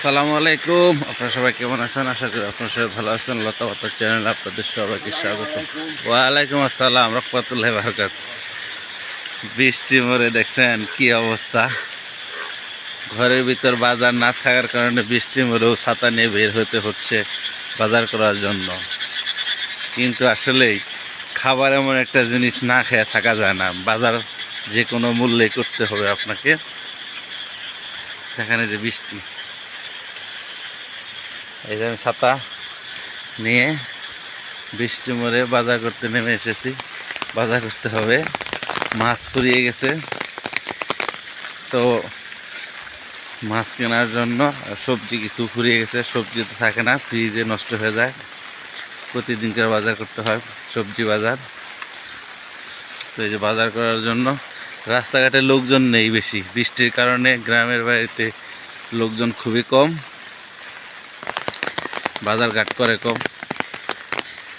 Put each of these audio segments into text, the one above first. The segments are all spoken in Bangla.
আসসালামু আলাইকুম। আপনারা সবাই কেমন আছেন? আশা করি আপনারা সবাই ভালো আছেন। লতা পাতা চ্যানেল আপনাদের সবাইকে স্বাগত। ওয়ালাইকুম আসসালাম, রহমতুল্লাহ বারকাত বৃষ্টি মরে দেখছেন, কি অবস্থা? ঘরের ভিতর বাজার না থাকার কারণে বৃষ্টি মরেও ছাতা নিয়ে বের হতে হচ্ছে বাজার করার জন্য। কিন্তু আসলেই খাবার এমন একটা জিনিস না খেয়ে থাকা যায় না। বাজার যে কোনো মূল্যে করতে হবে আপনাকে। এখানে যে বৃষ্টি। এই যে আমি ছাতা নিয়ে বৃষ্টি মরে বাজার করতে নেমে এসেছি। বাজার করতে হবে। মাছ ফুরিয়ে গেছে। তো মাছ কেনার জন্য সবজি কিছু ফুরিয়ে গেছে। সবজি তো থাকে না, ফ্রিজে নষ্ট হয়ে যায়। প্রতিদিনকার বাজার করতে হয় সবজি বাজার। তো এই যে বাজার করার জন্য রাস্তাঘাটে লোকজন নেই বেশি। বৃষ্টির কারণে গ্রামের বাড়িতে লোকজন খুবই কম। বাজার ঘাট করে কম।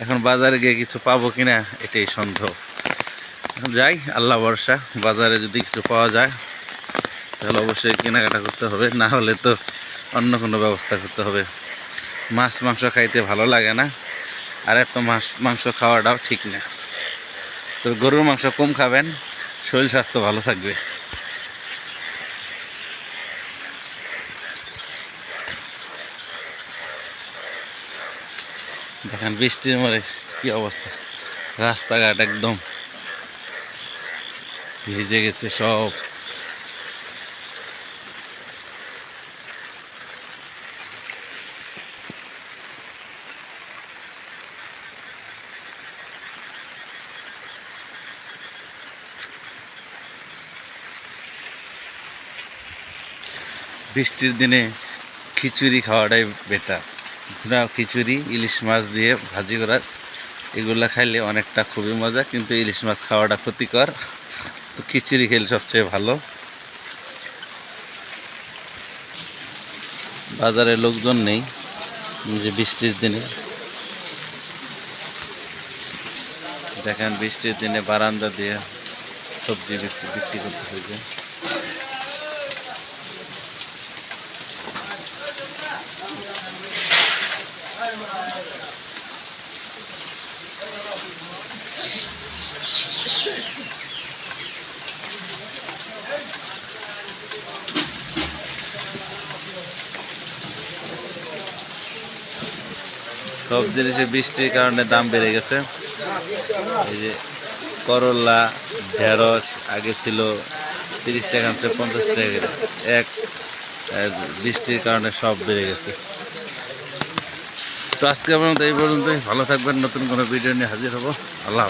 এখন বাজারে গিয়ে কিছু পাবো কিনা, এটাই সন্দেহ। যাই, আল্লাহ ভরসা, বাজারে যদি কিছু পাওয়া যায়, তাহলে অবশ্যই কেনাকাটা করতে হবে, না হলে তো অন্য কোনো ব্যবস্থা করতে হবে। মাছ, মাংস খাইতে ভালো লাগে না, আর এত মাছ, মাংস খাওয়াটাও ঠিক না। তো গরুর মাংস কম খাবেন, শরীর স্বাস্থ্য ভালো থাকবে। দেখেন বৃষ্টির মরে কি অবস্থা। রাস্তাঘাট একদম ভিজে গেছে সব। বৃষ্টির দিনে খিচুড়ি খাওয়াটাই বেটার ঘুরা খিচুড়ি, ইলিশ মাছ দিয়ে ভাজি করা, এগুলো খাইলে অনেকটা খুবই মজা, কিন্তু ইলিশ মাছ খাওয়াটা ক্ষতিকর। তো খিচুড়ি খেলে সবচেয়ে ভালো। বাজারে লোকজন নেই যে বৃষ্টির দিনে। দেখেন বৃষ্টির দিনে বারান্দা দিয়ে সবজি বিক্রি বিক্রি করতে হয়েছে সব জিনিসের বৃষ্টির কারণে দাম বেড়ে গেছে। এই যে করলা, ঢেঁড়স, আগে ছিল তিরিশ টাকা পঞ্চাশ টাকা এক বৃষ্টির কারণে সব বেড়ে গেছে। তো আজকে আমার এই পর্যন্তই ভালো থাকবেন নতুন কোনো ভিডিও নিয়ে হাজির হব আল্লাহ।